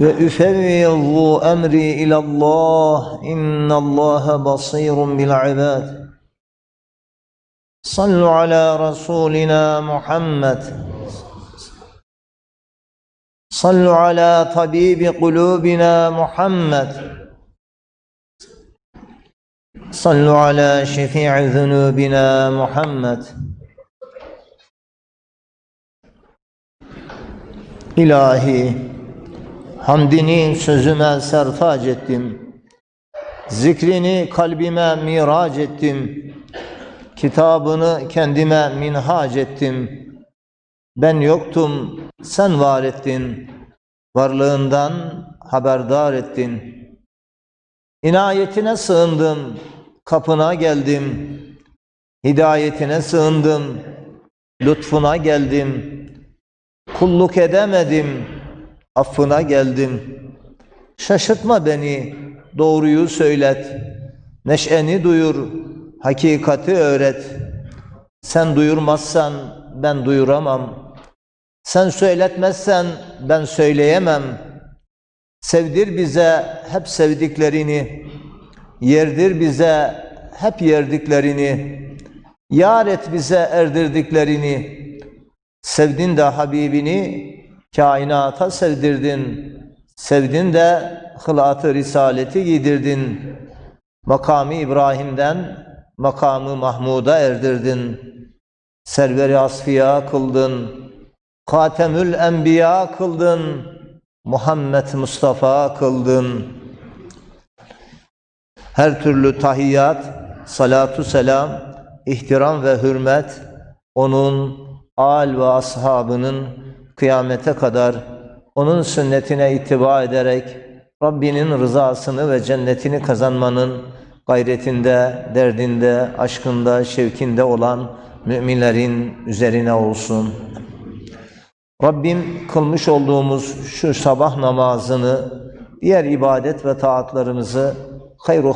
وأفوض أمري إلى الله. إن الله بصير بالعباد. صلوا على رسولنا محمد. صلوا على طبيب قلوبنا محمد. صلوا على شفيع ذنوبنا محمد. İlahi Hamdini sözüme sertac ettim. Zikrini kalbime mirac ettim. Kitabını kendime minhac ettim. Ben yoktum, sen var ettin. Varlığından haberdar ettin. İnayetine sığındım, kapına geldim. Hidayetine sığındım, lütfuna geldim. Kulluk edemedim, affına geldim. Şaşırtma beni, doğruyu söylet. Neşeni duyur, hakikati öğret. Sen duyurmazsan ben duyuramam. Sen söyletmezsen ben söyleyemem. Sevdir bize hep sevdiklerini. Yerdir bize hep yerdiklerini. Yar et bize erdirdiklerini. Sevdin de Habibini kainata sevdirdin. Sevdin de hılatı risaleti giydirdin. Makamı İbrahim'den makamı Mahmud'a erdirdin. Serveri asfiya kıldın. Katemül enbiya kıldın. Muhammed Mustafa kıldın. Her türlü tahiyyat, salatu selam, ihtiram ve hürmet onun al ve ashabının kıyamete kadar onun sünnetine ittiba ederek Rabbinin rızasını ve cennetini kazanmanın gayretinde, derdinde, aşkında, şevkinde olan müminlerin üzerine olsun. Rabbim kılmış olduğumuz şu sabah namazını, diğer ibadet ve taatlarımızı, hayru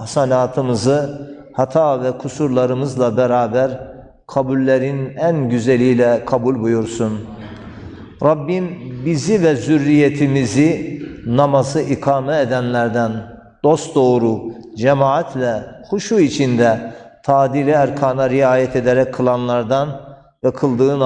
hasanatımızı hata ve kusurlarımızla beraber kabullerin en güzeliyle kabul buyursun. Rabbim bizi ve zürriyetimizi namazı ikame edenlerden dost doğru, cemaatle, huşu içinde tadili erkana riayet ederek kılanlardan ve kıldığı